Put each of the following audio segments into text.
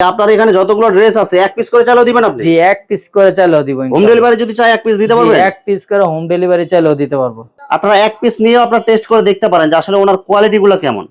আপনার এখানে যতগুলো ড্রেস আছে এক পিস করে চালাও দিবেন আপনি? জি এক পিস করে চাইলেও দিব হোম ডেলিভারি যদি চাই এক পিস দিতে পারব পারবেন? এক পিস করে হোম ডেলিভারি চাইলেও দিতে পারব। আপনারা এক পিস নিয়েও আপনারা টেস্ট করে দেখতে পারেন যে আসলে ওনার কোয়ালিটি গুলো কেমন।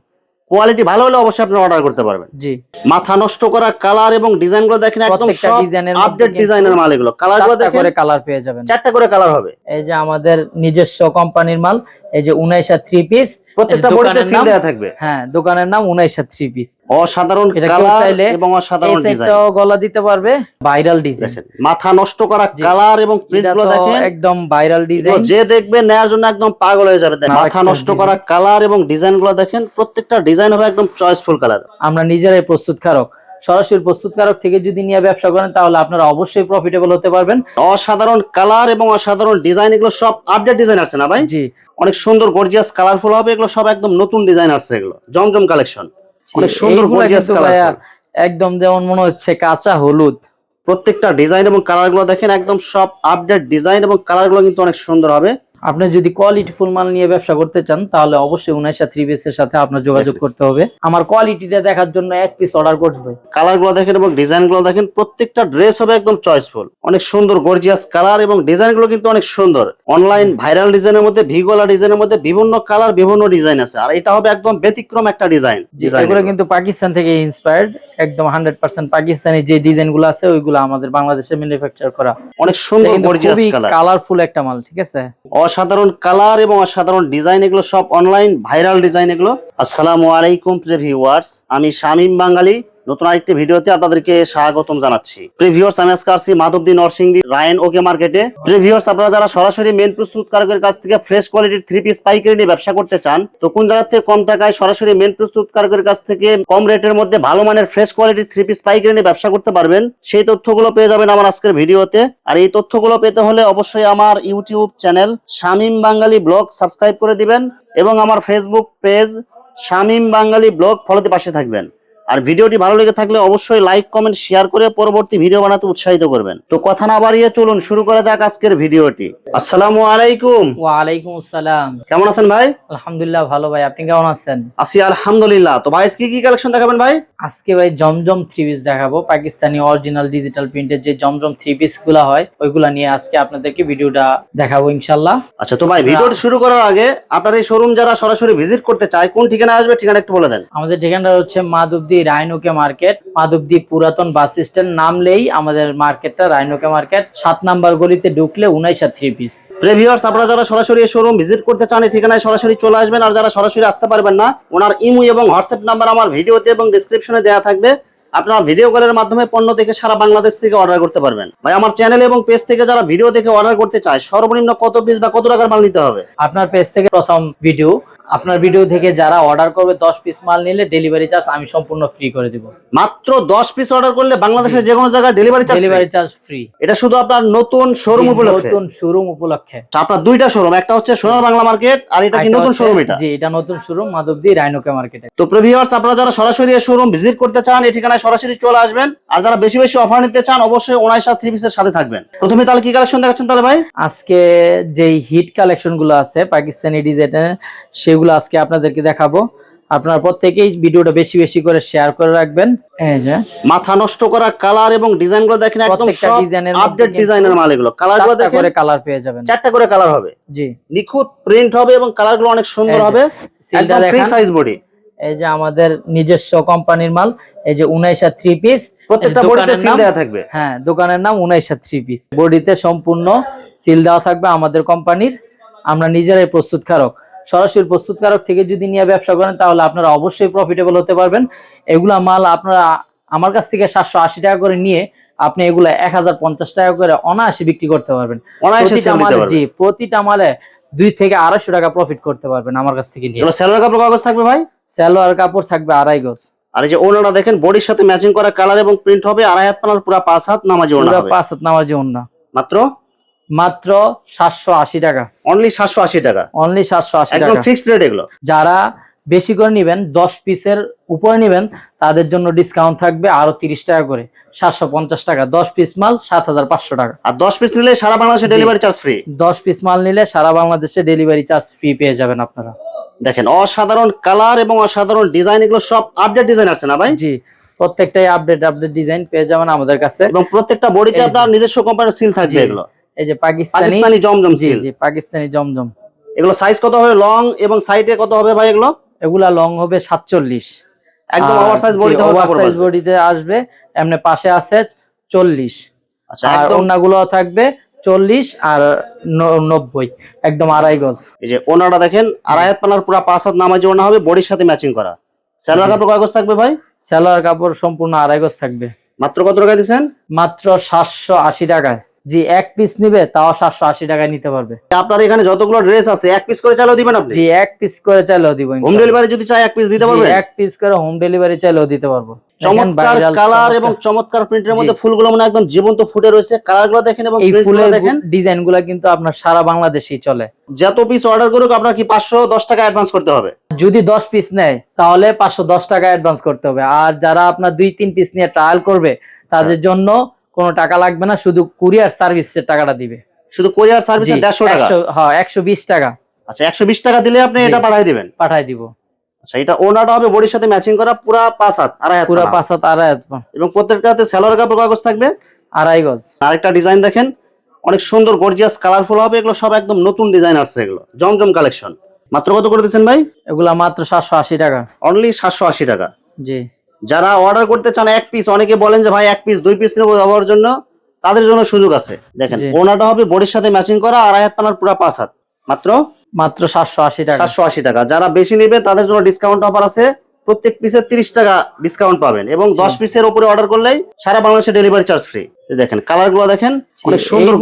কোয়ালিটি ভালো হলে অবশ্যই আপনি অর্ডার করতে পারবেন। জি। মাথা নষ্ট করা কালার এবং ডিজাইনগুলো দেখেন একদম সব আপডেট ডিজাইনের মাল এগুলো কালারগুলো দেখেন করে কালার পেয়ে যাবেন। চারটা করে কালার হবে। এই যে আমাদের নিজস্ব কোম্পানির মাল এই যে উনাইশা থ্রি পিস প্রত্যেকটা বডিতে সিল দেওয়া থাকবে। হ্যাঁ দোকানের নাম উনাইশা থ্রি পিস অসাধারণ কালার এবং অসাধারণ ডিজাইন সাইডটাও গলা দিতে পারবে ভাইরাল ডিজাইন দেখেন মাথা নষ্ট করা কালার এবং প্রিন্টগুলো দেখেন। একদম ভাইরাল ডিজাইন যে দেখবে নেয়ার জন্য একদম পাগল হয়ে যাবে। মাথা নষ্ট করা কালার এবং ডিজাইনগুলো দেখেন প্রত্যেকটা ডিজাইন হবে একদম চয়েসফুল কালার আমরা নিজেরাই প্রস্তুতকারক। সরাসরি প্রস্তুতকারক থেকে যদি নিয়ে ব্যবসা করেন তাহলে আপনারা অবশ্যই প্রফিটেবল হতে পারবেন। অসাধারণ কালার এবং অসাধারণ ডিজাইন এগুলো সব আপডেট ডিজাইন আছে না ভাই? জি। অনেক সুন্দর গর্জিয়াস কালারফুল হবে এগুলো সব একদম নতুন ডিজাইন আসছে এগুলো। জমজম কালেকশন অনেক সুন্দর গর্জিয়াস কালার একদম যেমন মনে হচ্ছে কাঁচা হলুদ। প্রত্যেকটা ডিজাইন এবং কালারগুলো দেখেন একদম সব আপডেট ডিজাইন এবং কালারগুলো কিন্তু অনেক সুন্দর হবে। আপনি যদি কোয়ালিটি ফুল মাল নিয়ে ব্যবসা করতে চান তাহলে অবশ্যই উনাইশা থ্রি এর সাথে আপনার যোগাযোগ করতে হবে। আমার কোয়ালিটিটা দেখার জন্য এক পিস অর্ডার করবে কালারগুলো দেখেন এবং ডিজাইনগুলো দেখেন প্রত্যেকটা ড্রেস হবে একদম চয়েসফুল অনেক সুন্দর গর্জিয়াস কালার এবং ডিজাইনগুলো কিন্তু অনেক সুন্দর। অনলাইন ভাইরাল ডিজাইনের মধ্যে ভিগোলা ডিজাইনের মধ্যে বিভিন্ন কালার বিভিন্ন ডিজাইন আছে। আর এটা হবে একদম ব্যতিক্রম একটা ডিজাইন এগুলো কিন্তু পাকিস্তান থেকে ইন্সপায়ার্ড একদম হান্ড্রেড পার্সেন্ট পাকিস্তানি যে ডিজাইনগুলো আছে ওইগুলো আমাদের বাংলাদেশে ম্যানুফ্যাকচার করা। অনেক সুন্দর গর্জিয়াস কালার কালারফুল একটা মাল ঠিক আছে? অসাধারণ কালার এবং অসাধারণ ডিজাইন এগুলো সব অনলাইন ভাইরাল ডিজাইন এগুলো। আসসালামু আলাইকুম প্রিয় ভিউয়ার্স আমি শামীম বাঙালি। নতুন আরেকটি ভিডিওতে আপনাদেরকে স্বাগতম জানাচ্ছি। প্রিভিউয়ার্স আমি আজকে আসছি মাধবদী নরসিংদী রায়ন ওকে মার্কেটে প্রিভিউয়ার্স আপনারা যারা সরাসরি মেন প্রস্তুতকারকের কাছ থেকে ফ্রেশ কোয়ালিটির থ্রি পিস পাইকারি নিয়ে ব্যবসা করতে চান, তো কোন জায়গা থেকে কম টাকায় সরাসরি মেন প্রস্তুতকারকের কাছ থেকে কম রেটের মধ্যে ভালো মানের ফ্রেশ কোয়ালিটির থ্রি পিস পাইকারি নিয়ে ব্যবসা করতে পারবেন, সেই তথ্যগুলো পেয়ে যাবেন আমার আজকের ভিডিওতে। আর এই তথ্যগুলো পেতে হলে অবশ্যই আমার YouTube channel Shamim Bangali blog subscribe করে দিবেন এবং আমার Facebook page Shamim Bangali blog ফলোতে পাশে থাকবেন। আর ভিডিওটি ভালো লেগে থাকলে অবশ্যই লাইক কমেন্ট শেয়ার করে পরবর্তী ভিডিও বানাতে উৎসাহিত করবেন। তো কথা না বাড়িয়ে চলুন শুরু করা যাক আজকের ভিডিওটি। আসসালামু আলাইকুম। ওয়ালাইকুম আসসালাম। কেমন আছেন ভাই? আলহামদুলিল্লাহ ভালো ভাই। আপনি কেমন আছেন? আছি আলহামদুলিল্লাহ। তো ভাই আজকে কি কালেকশন দেখাবেন ভাই? আজকে ভাই জমজম থ্রি পিস দেখাবো। পাকিস্তানি অরিজিনাল ডিজিটাল প্রিন্টের যে জমজম থ্রি পিসগুলা হয় ওইগুলা নিয়ে আজকে আপনাদেরকে ভিডিওটা দেখাবো ইনশাল্লাহ আচ্ছা তো ভাই ভিডিওটি শুরু করার আগে আপনার এই শোরুম যারা সরাসরি ভিজিট করতে চায় কোন ঠিকানা আসবে ঠিকানা একটু বলে দেন। আমাদের ঠিকানাটা হচ্ছে মাধবদী রায়নুকে মার্কেট মাধবদী পুরাতন বাস স্ট্যান্ড নামলেই আমাদের মার্কেটটা রায়নুকে মার্কেট। সাত নাম্বার গলিতে ঢুকলে উনাইশা থ্রি পিস প্রেভিয়ার্স আপনারা যারা সরাসরি শোরুম ভিজিট করতে চান এই ঠিকানায় সরাসরি চলে আসবেন। আর যারা সরাসরি আসতে পারবেন না ওনার ইমু এবং হোয়াটসঅ্যাপ নাম্বার আমার ভিডিওতে এবং ডিসক্রিপশনে দেওয়া থাকবে। আপনারা ভিডিও কলের মাধ্যমে পণ্য দেখে সারা বাংলাদেশ থেকে অর্ডার করতে পারবেন। ভাই আমার চ্যানেল এবং পেজ থেকে যারা ভিডিও দেখে অর্ডার করতে চায় সর্বনিম্ন কত পিস বা কত টাকার মাল নিতে হবে? আপনার পেজ থেকে প্রথম ভিডিও আপনার ভিডিও থেকে যারা অর্ডার করবে দশ পিস মাল নিলে ডেলিভারি চার্জ আমি সম্পূর্ণ ফ্রি করে দিব। মাত্র দশ পিস অর্ডার করলে বাংলাদেশের যে কোনো জায়গায় delivery charge delivery charge free এটা শুধু আপনার নতুন শোরুম উপলক্ষে। নতুন শোরুম উপলক্ষে। আচ্ছা, আপনার দুইটা শোরুম একটা হচ্ছে সোনার বাংলা মার্কেট আর এটা কি নতুন শোরুম এটা? জি এটা নতুন শোরুম মাধবদী রায়নুকে মার্কেটে তো প্রিভিউয়ার্স আপনারা যারা সরাসরি এই শোরুম ভিজিট করতে চান এই ঠিকানায় সরাসরি চলে আসবেন। আর যারা বেশি বেশি অফার নিতে চান অবশ্যই ওনাইশা থ্রি পিসের সাথে থাকবেন। প্রথমে তাহলে কি কালেকশন দেখাচ্ছেন তাহলে ভাই? আজকে যেই হিট কালেকশনগুলো আছে পাকিস্তানি ডিজাইনের সেগুলো আজকে আপনাদেরকে দেখাবো। আপনারা প্রত্যেকেই ভিডিওটা বেশি বেশি করে শেয়ার করে রাখবেন। এই যে। মাথা নষ্ট করা কালার এবং ডিজাইনগুলো দেখেন একদম সব ডিজাইনের আপডেট ডিজাইনের মাল এগুলো কালারগুলো চারটা দেখেন করে কালার পেয়ে যাবেন। চারটা করে কালার হবে। জি। নিখুঁত প্রিন্ট হবে এবং কালারগুলো অনেক সুন্দর হবে। একদম ফ্রি সাইজ বডি এই যে আমাদের নিজস্ব কোম্পানির মাল। এই যে উনাইশা থ্রি পিস প্রত্যেকটা বডিতে সিল দেওয়া থাকবে। হ্যাঁ দোকানের নাম উনাইশা থ্রি পিস বডিতে সম্পূর্ণ সিল দেওয়া থাকবে আমাদের কোম্পানির। আমরা নিজেরাই প্রস্তুতকারক। সরাসরি প্রস্তুতকারক থেকে যদি নিয়ে ব্যবসা করেন তাহলে আপনারা অবশ্যই প্রফিটেবল হতে পারবেন। এগুলা মাল আপনারা আমার কাছ থেকে সাতশো আশি টাকা করে নিয়ে আপনি এগুলা এক হাজার পঞ্চাশ টাকা করে অনায়াসে বিক্রি করতে পারবেন। প্রতিটা মালে জি প্রতিটা মালে দুই থেকে আড়াইশো টাকা প্রফিট করতে পারবেন আমার কাছ থেকে নিয়ে। সেলোয়ার কাপড় কাগজ থাকবে ভাই? সালোয়ার কাপড় থাকবে আড়াই গজ। আর এই যে ওনারা দেখেন বডির সাথে ম্যাচিং করা কালার এবং প্রিন্ট হবে আড়াই হাত পানার পুরো পাঁচ হাত নামাজি ওনা পাঁচ হাত নামার জন্য মাত্র মাত্র সাতশো আশি টাকা। অনলি সাতশো আশি টাকা? অনলি সাতশো আশি টাকা। ফিক্সড রেট এগুলো? যারা বেশি করে নিবেন দশ পিসের উপরে নিবেন তাদের জন্য ডিসকাউন্ট থাকবে আরও তিরিশ টাকা করে। সাতশো পঞ্চাশ টাকা। দশ পিস মাল সাত হাজার পাঁচশো টাকা। আর দশ পিস নিলে সারা বাংলাদেশে ডেলিভারি চার্জ ফ্রি দশ পিস মাল নিলে সারা বাংলাদেশে ডেলিভারি চার্জ ফ্রি পেয়ে যাবেন আপনারা। দেখেন অসাধারণ কালার এবং অসাধারণ ডিজাইন এগুলো সব আপডেট ডিজাইন আছে না ভাই? জি প্রত্যেকটাই আপডেট আপডেট ডিজাইন পেয়ে যাবেন আমাদের কাছে। এবং প্রত্যেকটা বডিতে আপনার নিজস্ব কোম্পানির সিল থাকবে এগুলো। এই যে পাকিস্তানি জমজম জি জি পাকিস্তানি জমজম। এগুলো সাইজ কত হবে? লং এবং সাইডে কত হবে ভাই এগুলো? এগুলা লং হবে সাতচল্লিশ। একদম ওভার সাইজ বডিতে হবে ওভার সাইজ বডিতে আসবে এমনি পাশে আছে চল্লিশ। আচ্ছা আর অন্যগুলো থাকবে চল্লিশ আর ন- নব্বই। একদম আড়াই গজ। এই যে ওনাটা দেখেন আড়াইয়াত পানার পুরো পাঁচ হাত নামাজি ওনা হবে বডির সাথে ম্যাচিং করা। স্যালোয়ার কাপড় কয় গজ থাকবে ভাই? সালোয়ার কাপড় সম্পূর্ণ আড়াই গজ থাকবে। মাত্র কত টাকা দিচ্ছেন? মাত্র সাতশো আশি টাকায়। জি এক পিস নিবে তাও সাতশো আশি টাকায় নিতে পারবে। আপনার এখানে যতগুলো ড্রেস আছে এক পিস করে চাইলেও দিবেন আপনি? জি এক পিস করে চাইলেও দিব হোম ডেলিভারি যদি চাই এক পিস দিতে জি, পারবেন এক পিস করে হোম ডেলিভারি চাইলেও দিতে পারব। চমৎকার কালার এবং চমৎকার। প্রিন্টের মধ্যে ফুলগুলো মানে একদম জীবন্ত ফুটে রয়েছে। কালারগুলো দেখেন এবং এই ফুলের দেখেন। ডিজাইনগুলা কিন্তু আপনার সারা বাংলাদেশেই চলে। যত পিস অর্ডার করুক আপনার কি পাঁচশো দশ টাকা অ্যাডভান্স করতে হবে? যদি দশ পিস নেয় তাহলে পাঁচশো দশ টাকা অ্যাডভান্স করতে হবে। আর যারা আপনার দুই তিন পিস নিয়ে ট্রায়াল করবে তাদের জন্য কোনো টাকা লাগবে না শুধু কুরিয়ার সার্ভিসের টাকাটা দিবে। শুধু কুরিয়ার সার্ভিসে দেড়শো টাকা? হ্যাঁ একশো বিশ টাকা। আচ্ছা একশো বিশ টাকা দিলে আপনি এটা পাঠিয়ে দিবেন? পাঠাই দিব। আচ্ছা এটা ওনাটা হবে বডির সাথে ম্যাচিং করা পুরা পাঁচ হাত আড়াই হাত পুরো পাঁচ। হাত আড়াই হাত এবং প্রত্যেকটাতে স্যালোয়ার কাপড় কাগজ থাকবে? আড়াই গজ। আরেকটা ডিজাইন দেখেন অনেক সুন্দর গর্জিয়াস কালারফুল হবে এগুলো সব একদম নতুন ডিজাইন আসছে এগুলো। জমজম কালেকশন মাত্র কত করে দিচ্ছেন ভাই? এগুলা মাত্র সাতশো আশি টাকা। অনলি সাতশো আশি টাকা। জি। যারা অর্ডার করতে চান এক পিস অনেকে বলেন যে ভাই এক পিস দুই পিস নেব ব্যবহার জন্য তাদের জন্য সুযোগ আছে। দেখেন। ওনাটা হবে বডির সাথে ম্যাচিং করা আড়াই হাত পানার পুরো পাঁচ হাত। মাত্র? মাত্র সাতশো আশি টাকা। সাতশো আশি টাকা। যারা বেশি নেবে তাদের জন্য ডিসকাউন্ট অফার আছে। প্রত্যেক পিসের তিরিশ টাকা ডিসকাউন্ট পাবেন এবং দশ পিসের উপরে অর্ডার করলেই সারা বাংলাদেশে ডেলিভারি চার্জ ফ্রি দেখেন কালারগুলো দেখেন অনেক সুন্দর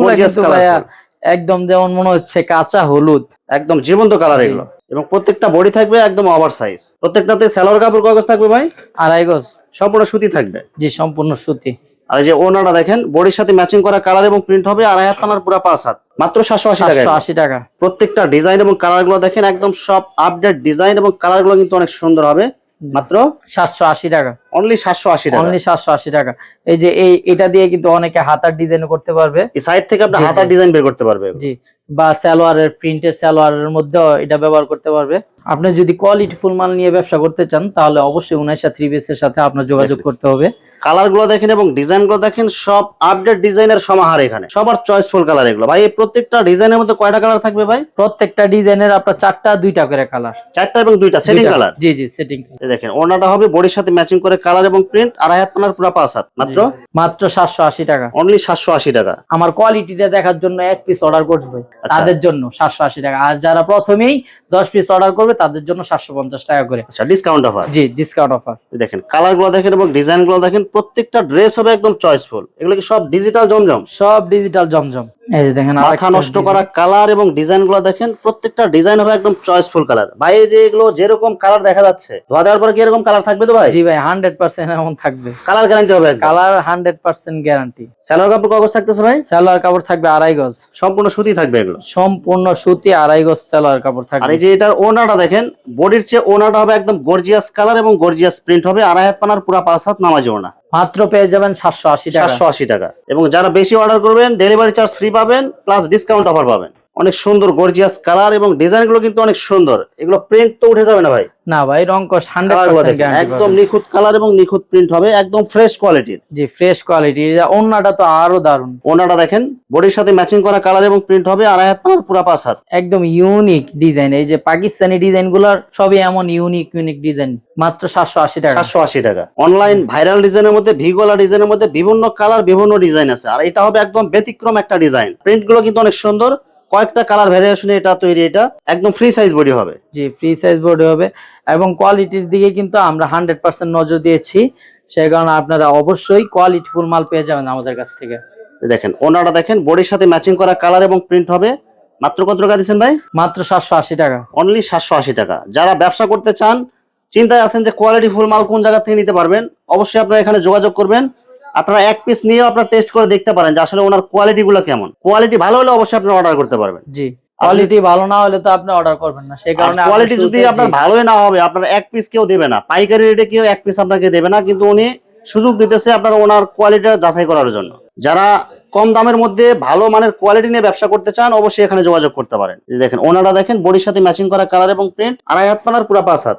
একদম যেমন মনে হচ্ছে কাঁচা হলুদ। একদম জীবন্ত কালার এগুলো। এবং প্রত্যেকটা বডি থাকবে একদম ওভার সাইজ প্রত্যেকটাতে স্যালোয়ার কাপড় কাগজ থাকবে ভাই? আড়াই গজ। সম্পূর্ণ সুতি থাকবে? জি সম্পূর্ণ সুতি। আর এই যে ওনাটা দেখেন বডির সাথে ম্যাচিং করা কালার এবং প্রিন্ট হবে আড়াই হাত পানার পুরা পাঁচ হাত। মাত্র সাতশো আশি টাকা আশি টাকা। প্রত্যেকটা ডিজাইন এবং কালারগুলো দেখেন একদম সব আপডেট ডিজাইন এবং কালারগুলো কিন্তু অনেক সুন্দর হবে। মাত্র সাতশো আশি টাকা। অনলি সাতশো আশি টাকা। অনলি সাতশো আশি টাকা। এই যে এই এটা দিয়ে কিন্তু অনেকে হাতার ডিজাইন করতে পারবে। সাইড থেকে আপনি। হাতার ডিজাইন বের করতে পারবে। জি। বা সালোয়ারের প্রিন্টের সালোয়ারের মধ্যেও এটা ব্যবহার করতে পারবে। আপনি যদি কোয়ালিটি ফুল মাল নিয়ে ব্যবসা করতে চান তাহলে অবশ্যই উনাইশা থ্রি এর সাথে আপনার যোগাযোগ করতে হবে। কালারগুলো দেখেন এবং ডিজাইনগুলো দেখেন সব আপডেট ডিজাইনের সমাহার এখানে। সবার চয়েসফুল কালার এগুলো। ভাই এই প্রত্যেকটা ডিজাইনের মধ্যে কয়টা কালার থাকবে ভাই? প্রত্যেকটা ডিজাইনের আপনার চারটা দুইটা করে কালার চারটা এবং দুইটা সেটিং কালার জি জি সেটিং দেখেন ওনাটা হবে বডির সাথে ম্যাচিং করে কালার এবং প্রিন্ট আড়াই হাত পানার পুরা পাঁচ হাত। মাত্র? মাত্র সাতশো আশি টাকা। অনলি সাতশো আশি টাকা। আমার কোয়ালিটিটা দেখার জন্য এক পিস অর্ডার করবে। তাদের জন্য সাতশো আশি টাকা। আর যারা প্রথমেই দশ পিস অর্ডার করবে তাদের জন্য সাতশো পঞ্চাশ টাকা করে। আচ্ছা ডিসকাউন্ট অফার জি ডিসকাউন্ট অফার দেখেন কালারগুলো দেখেন এবং ডিজাইনগুলো দেখেন প্রত্যেকটা ড্রেস হবে একদম চয়েসফুল এগুলো কি সব ডিজিটাল জমজম? সব ডিজিটাল জমজম। এই যে দেখেন মাথা নষ্ট। করা কালার এবং ডিজাইনগুলো দেখেন প্রত্যেকটা ডিজাইন হবে একদম চয়েসফুল কালার ভাই এই যে এগুলো যেরকম কালার দেখা যাচ্ছে ধোয়া দেওয়ার পরে কি এরকম কালার থাকবে তো ভাই? জি ভাই হান্ড্রেড পার্সেন্ট এমন থাকবে। কালার গ্যারান্টি হবে colour hundred percent guarantee salwar কাপড় কাগজ থাকতেছে ভাই? সালোয়ার কাপড় থাকবে আড়াই গজ। সম্পূর্ণ সুতি থাকবে এগুলো? সম্পূর্ণ সুতি আড়াই গজ সালোয়ার কাপড় থাকবে। আর এই যে এটার ওনাটা দেখেন বডির চেয়ে ওনাটা হবে একদম গর্জিয়াস কালার এবং গর্জিয়াস প্রিন্ট হবে। আড়াই হাত পানার পুরা পাঁচ হাত নামাজি ওনা। মাত্র পেয়ে যাবেন সাতশো আশি টাকা। আশি টাকা। এবং যারা বেশি অর্ডার করবেন ডেলিভারি চার্জ ফ্রি পাবেন প্লাস ডিসকাউন্ট অফার পাবেন। অনেক সুন্দর গর্জিয়াস কালার এবং ডিজাইনগুলো কিন্তু অনেক সুন্দর। এগুলো প্রিন্ট তো উঠে যাবে না ভাই? না ভাই গুলো একদম নিখুঁত কালার এবং নিখুঁত প্রিন্ট হবে একদম ফ্রেশ কোয়ালিটির জি ফ্রেশ কোয়ালিটি অন্যটা তো আরও দারুণ ওনাটা দেখেন বডির সাথে ম্যাচিং করা কালার এবং প্রিন্ট হবে আড়াই হাত পানার পুরা পাঁচ হাত। একদম ইউনিক ডিজাইন এই যে পাকিস্তানি ডিজাইনগুলার সবই এমন ইউনিক ইউনিক ডিজাইন মাত্র সাতশো আশি টাকা। সাতশো আশি টাকা। অনলাইন ভাইরাল ডিজাইনের মধ্যে ভিগোলা ডিজাইনের মধ্যে বিভিন্ন কালার বিভিন্ন ডিজাইন আছে। আর এটা হবে একদম ব্যতিক্রম একটা ডিজাইন প্রিন্টগুলো কিন্তু অনেক সুন্দর কয়েকটা কালার ভ্যারিয়েশনে এটা তৈরি এটা একদম ফ্রি সাইজ বডি হবে। জি ফ্রি সাইজ বডি হবে এবং কোয়ালিটির দিকে কিন্তু আমরা হান্ড্রেড পার্সেন্ট নজর দিয়েছি। সেই কারণে আপনারা অবশ্যই কোয়ালিটি ফুল মাল পেয়ে যাবেন আমাদের কাছ থেকে। দেখেন ওনাটা দেখেন বডির সাথে ম্যাচিং করা কালার এবং প্রিন্ট হবে। মাত্র কত টাকা দিচ্ছেন ভাই? মাত্র সাতশো আশি টাকা। অনলি সাতশো আশি টাকা। যারা ব্যবসা করতে চান চিন্তায় আছেন যে কোয়ালিটি ফুল মাল কোন জায়গা থেকে নিতে পারবেন অবশ্যই আপনারা এখানে যোগাযোগ করবেন। আপনারা এক পিস নিয়ে আপনারা টেস্ট করে দেখতে পারেন যে আসলে ওনার কোয়ালিটি গুলো কেমন। কোয়ালিটি ভালো হলে অবশ্যই আপনি অর্ডার করতে পারবেন। জি কোয়ালিটি ভালো না হলে তো আপনি অর্ডার করবেন না। সেই কারণে কোয়ালিটি যদি আপনার ভালোই না হবে আপনার এক পিস কেউ দেবে না। পাইকারি রেটে কেউ এক পিস আপনাকে দেবে না কিন্তু উনি সুযোগ দিতেছে আপনার ওনার কোয়ালিটিটা যাচাই করার জন্য। যারা কম দামের মধ্যে ভালো মানের কোয়ালিটি নিয়ে ব্যবসা করতে চান অবশ্যই এখানে যোগাযোগ করতে পারেন। দেখেন ওনারা দেখেন বডির সাথে ম্যাচিং করা কালার এবং প্রিন্ট আড়াই হাত পানার পুরা পাঁচ হাত।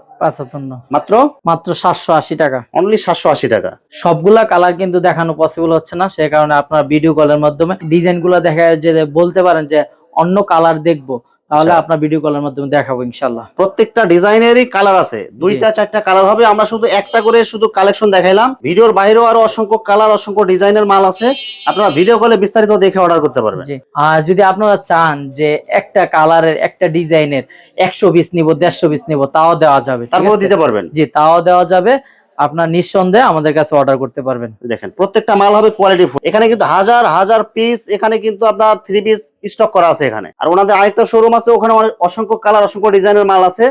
মাত্র? মাত্র সাতশো আশি টাকা। অনলি সাতশো আশি টাকা। সবগুলা কালার কিন্তু দেখানো পসিবল হচ্ছে না সে কারণে আপনার ভিডিও কলের মাধ্যমে ডিজাইনগুলা দেখা যে বলতে পারেন যে অন্য কালার দেখব। তাহলে। আপনার ভিডিও কলের মাধ্যমে দেখাবো ইনশাল্লাহ প্রত্যেকটা ডিজাইনেরই কালার আছে। দুইটা চারটা কালার হবে। আমরা শুধু একটা করে শুধু কালেকশন দেখাইলাম। ভিডিওর বাইরেও আরও অসংখ্য কালার অসংখ্য ডিজাইনের মাল আছে। আপনারা ভিডিও কলে বিস্তারিত দেখে অর্ডার করতে পারবেন। আর যদি আপনারা চান যে একটা কালারের একটা ডিজাইনের একশো পিস নিব দেড়শো পিস নিব তাও দেওয়া যাবে তারপর দিতে পারবেন। জি তাও দেওয়া যাবে। আপনার নিঃসন্দেহে আমাদের কাছে অর্ডার করতে পারবেন। দেখেন প্রত্যেকটা মাল হবে কোয়ালিটি ফুল এখানে কিন্তু হাজার হাজার পিস এখানে কিন্তু আপনার থ্রি পিস স্টক করা আছে এখানে। আর ওনাদের আরেকটা শোরুম আছে ওখানে অনেক অসংখ্য কালার অসংখ্য ডিজাইনের মাল আছে।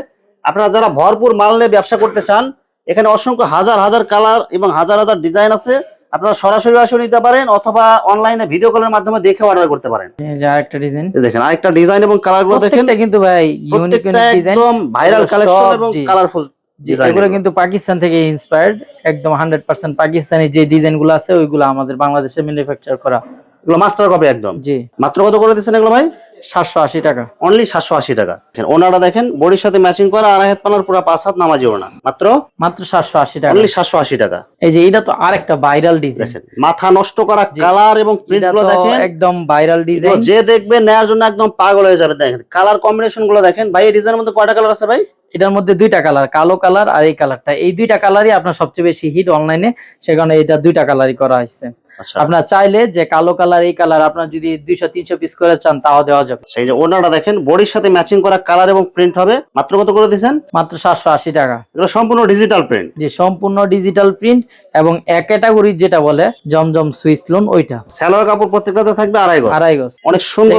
আপনারা যারা ভরপুর মাল নিয়ে ব্যবসা করতে চান এখানে অসংখ্য হাজার হাজার কালার এবং হাজার হাজার ডিজাইন আছে। আপনারা সরাসরি আসে নিতে পারেন অথবা অনলাইনে ভিডিও কলের মাধ্যমে দেখে অর্ডার করতে পারেন। আরেকটা ডিজাইন দেখেন আরেকটা ডিজাইন এবং কালারগুলো দেখেন। কিন্তু ভাই ইউনিক ডিজাইন একদম ভাইরাল কালেকশন এবং কালারফুল এগুলো কিন্তু পাকিস্তান থেকে ইন্সপায়ার্ড একদম হান্ড্রেড পার্সেন্ট পাকিস্তানি যে ডিজাইনগুলো আছে ওইগুলো আমাদের বাংলাদেশে ম্যানুফ্যাকচার করা। এগুলো মাস্টার কপি একদম। জি। মাত্র কত করে দিচ্ছেন এগুলো ভাই? সাতশো আশি টাকা। অনলি সাতশো আশি টাকা। ওনারা দেখেন বডির সাথে ম্যাচিং করা আড়াই হাত পানার পুরো পাঁচ হাত নামাজি ওনা মাত্র? মাত্র সাতশো আশি টাকা। অনলি সাতশো আশি টাকা। এই যে এটা তো আরেকটা ভাইরাল ডিজাইন দেখেন মাথা নষ্ট করা কালার এবং প্রিন্টগুলো দেখেন। একদম ভাইরাল ডিজাইন যে দেখবে নেয়ার জন্য একদম পাগল হয়ে যাবে। দেখেন কালার কম্বিনেশনগুলো দেখেন। ভাই এই ডিজাইনের মধ্যে কয়টা কালার আছে ভাই? এটার মধ্যে দুইটা কালার কালো কালার আর এই কালারটা এই দুইটা কালারই আপনার সবচেয়ে বেশি হিট অনলাইনে সে কারণে এটা দুইটা কালারই করা হয়েছে। আচ্ছা। আপনার চাইলে যে কালো কালার এই কালার আপনার যদি দুইশো তিনশো পিস করে চান তাও দেওয়া যাবে। সেই যে ওনারা দেখেন বডির সাথে ম্যাচিং করা কালার এবং প্রিন্ট হবে। মাত্র কত করে দিয়েছেন? মাত্র সাতশো আশি টাকা। এগুলো সম্পূর্ণ ডিজিটাল প্রিন্ট যে সম্পূর্ণ ডিজিটাল প্রিন্ট এবং এক ক্যাটাগরি যেটা বলে জমজম সুইস লোন ওইটা। স্যালোয়ার কাপড় প্রত্যেকটাতে থাকবে আড়াই গজ। আড়াই গজ। অনেক সুন্দর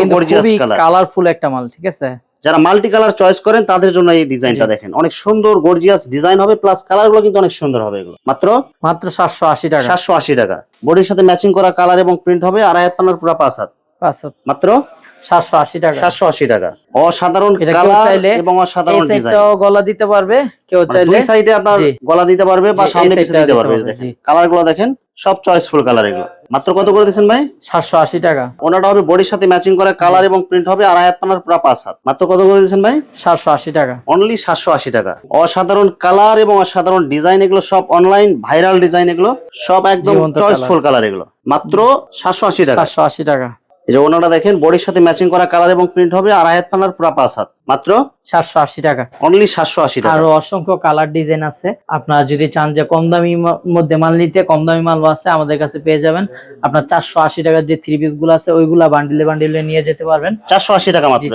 কালারফুল একটা মাল ঠিক আছে? যারা মাল্টি কালার চয়েস করেন তাদের জন্য এই ডিজাইনটা। দেখেন। অনেক সুন্দর গর্জিয়াস ডিজাইন হবে প্লাস কালারগুলো কিন্তু অনেক সুন্দর হবে এগুলো। মাত্র? মাত্র সাতশো আশি টাকা। সাতশো আশি টাকা। বডির সাথে ম্যাচিং করা কালার এবং প্রিন্ট হবে আড়াই হাত পানার পুরো পাঁচ হাত। আচ্ছা মাত্র? সাতশো আশি টাকা। সাতশো আশি টাকা। অসাধারণ কালার চাইলে এবং অসাধারণ ডিজাইন গলা দিতে পারবে কেউ চাইলে দুই সাইডে আপনার গলা দিতে পারবে বা সামনে পিছনে দিতে দিতে পারবে পারবে, দেখেন। সব চয়েসফুল কালার এগুলো। মাত্র কত করে ভাই? সাতশো আশি টাকা। ওনাটা হবে বডির সাথে ম্যাচিং করা কালার এবং প্রিন্ট হবে পানার পুরো পাঁচ হাত। মাত্র কত করে ভাই? সাতশো আশি টাকা। অনলি সাতশো আশি টাকা। অসাধারণ কালার এবং অসাধারণ ডিজাইন এগুলো সব অনলাইন ভাইরাল ডিজাইন এগুলো সব একদম চয়েসফুল কালার এগুলো। মাত্র সাতশো আশি টাকা। সাতশো আশি টাকা। এই যে ওনারা দেখেন বডির সাথে ম্যাচিং করা কালার এবং প্রিন্ট হবে আড়াই হাত পানার পুরো পাঁচ হাত। মাত্র? সাতশো আশি টাকা। অনলি সাতশো আশি টাকা। আরও অসংখ্য কালার ডিজাইন আছে। আপনারা যদি চান যে কম দামি মধ্যে মাল নিতে কম দামি মাল আছে আমাদের কাছে পেয়ে যাবেন। আপনার চারশো আশি টাকার যে থ্রি পিসগুলো আছে ওইগুলা বান্ডিলে বান্ডিলে নিয়ে যেতে পারবেন। চারশো আশি টাকা মাত্র।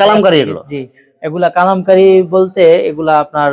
কালামকারি এগুলো? জি। এগুলা কালামকারি বলতে এগুলা আপনার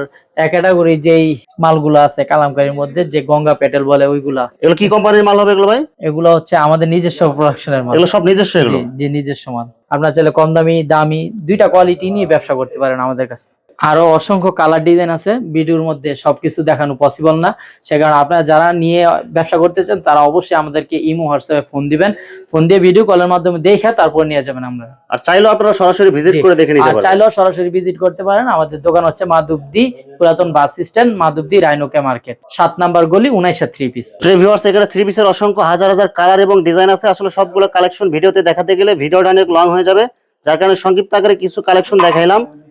ক্যাটাগরি যেই মালগুলো আছে কালামকারীর মধ্যে যে গঙ্গা পেটেল বলে ওইগুলা। এগুলো কি কোম্পানির মাল হবে এগুলো ভাই? এগুলো হচ্ছে আমাদের নিজস্ব প্রোডাকশনের মাল। এগুলো সব নিজস্ব এগুলো? জি নিজস্ব মাল। আপনার চাইলে কম দামি দামি দুইটা কোয়ালিটি নিয়ে ব্যবসা করতে পারেন আমাদের কাছে। আরও অসংখ্য কালার ডিজাইন আছে ভিডিওর মধ্যে সবকিছু দেখানো পসিবল না। সে কারণে আপনারা যারা নিয়ে ব্যবসা করতে চান তারা অবশ্যই আমাদেরকে ইমো হোয়াটসঅ্যাপে ফোন দিবেন। ফোন দিয়ে ভিডিও কলের মাধ্যমে দেখে তারপর নিয়ে যাবেন আমরা। আর চাইলেও আপনারা সরাসরি ভিজিট করে দেখে নিতে পারেন। চাইলেও সরাসরি ভিজিট করতে পারেন। আমাদের দোকান হচ্ছে মাধবদী পুরাতন বাস স্ট্যান্ড মাধবদী রাইনোকে মার্কেট। সাত নাম্বার গলি উনাইশা থ্রি পিস প্রিভিউয়ার্স এখানে থ্রি পিসের অসংখ্য হাজার হাজার কালার এবং ডিজাইন আছে। আসলে সবগুলো কালেকশন ভিডিওতে দেখাতে গেলে ভিডিওটা অনেক লং হয়ে যাবে। যার কারণে সংক্ষিপ্ত আকারে কিছু কালেকশন দেখাইলাম।